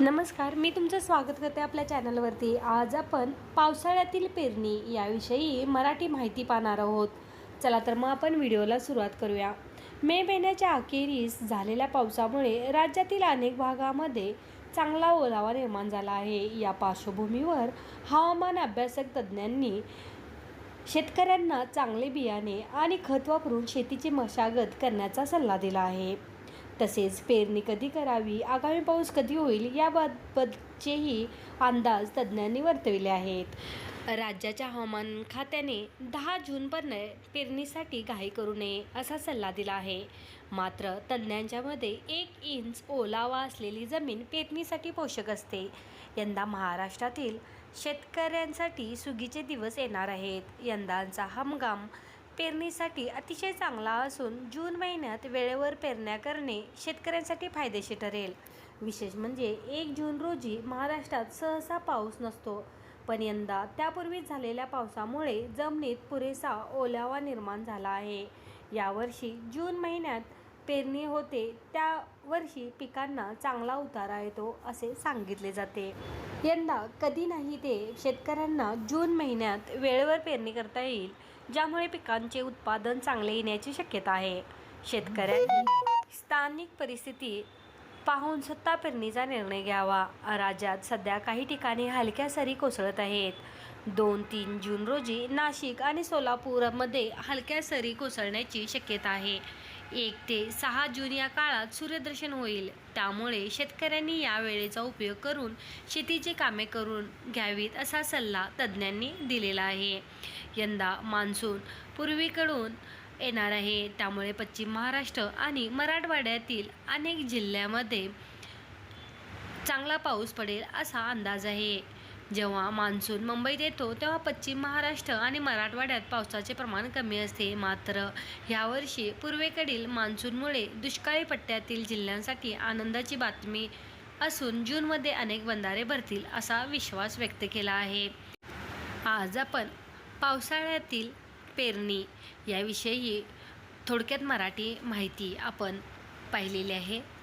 नमस्कार मी तुमचं स्वागत करते आपल्या चॅनलवरती. आज आपण पावसाळ्यातील पेरणी याविषयी मराठी माहिती पाहणार आहोत. चला तर मग आपण व्हिडिओला सुरुवात करूया. मे महिन्याच्या अखेरीस झालेल्या पावसामुळे राज्यातील अनेक भागामध्ये चांगला ओलावा निर्माण झाला आहे. या पार्श्वभूमीवर हवामान अभ्यासक तज्ज्ञांनी शेतकऱ्यांना चांगले बियाणे आणि खत वापरून शेतीची मशागत करण्याचा सल्ला दिला आहे. तसेच पेरणी कधी करावी आगामी पाऊस कधी होईल याबाबतचेही अंदाज तज्ज्ञांनी वर्तविले आहेत. राज्याच्या हवामान खात्याने दहा जूनपर्यंत पेरणीसाठी घाई करू नये असा सल्ला दिला आहे. मात्र तज्ज्ञांच्या मते एक इंच ओलावा असलेली जमीन पेरणीसाठी पोषक असते. यंदा महाराष्ट्रातील शेतकऱ्यांसाठी सुगीचे दिवस येणार आहेत. यंदाचा हंगाम पेरणीसाठी अतिशय चांगला असून जून महिन्यात वेळेवर पेरण्या करणे शेतकऱ्यांसाठी फायदेशीर ठरेल. विशेष म्हणजे एक जून रोजी महाराष्ट्रात सहसा पाऊस नसतो. पण यंदा त्यापूर्वीच झालेल्या पावसामुळे जमिनीत पुरेसा ओलावा निर्माण झाला आहे. यावर्षी जून महिन्यात पेरणी होते त्या वर्षी पिकांना चांगला उतारा येतो असे सांगितले जाते. यंदा कधी नाही ते शेतकऱ्यांना जून महिन्यात वेळेवर पेरणी करता येईल ज्यामुळे पिकांचे उत्पादन चांगले येण्याची शक्यता आहे. शेतकऱ्यांनी स्थानिक परिस्थिती पाहून स्वतः पेरणीचा निर्णय घ्यावा. राज्यात सध्या काही ठिकाणी हलक्या सरी कोसळत आहेत. दोन तीन जून रोजी नाशिक आणि सोलापूरमध्ये हलक्या सरी कोसळण्याची शक्यता आहे. एक ते सहा जून या काळात सूर्यदर्शन होईल. त्यामुळे शेतकऱ्यांनी या वेळेचा उपयोग करून शेतीची कामे करून घ्यावीत असा सल्ला तज्ज्ञांनी दिलेला आहे. यंदा मान्सून पूर्वीकडून येणार आहे. त्यामुळे पश्चिम महाराष्ट्र आणि मराठवाड्यातील अनेक जिल्ह्यामध्ये चांगला पाऊस पडेल असा अंदाज आहे. जेव्हा मान्सून मुंबईत येतो तेव्हा पश्चिम महाराष्ट्र आणि मराठवाड्यात पावसाचे प्रमाण कमी असते. मात्र यावर्षी पूर्वेकडील मान्सूनमुळे दुष्काळी पट्ट्यातील जिल्ह्यांसाठी आनंदाची बातमी असून जूनमध्ये अनेक बंधारे भरतील असा विश्वास व्यक्त केला आहे. आज आपण पावसाळ्यातील पेरणी याविषयी थोडक्यात मराठी माहिती आपण पाहिलेली आहे.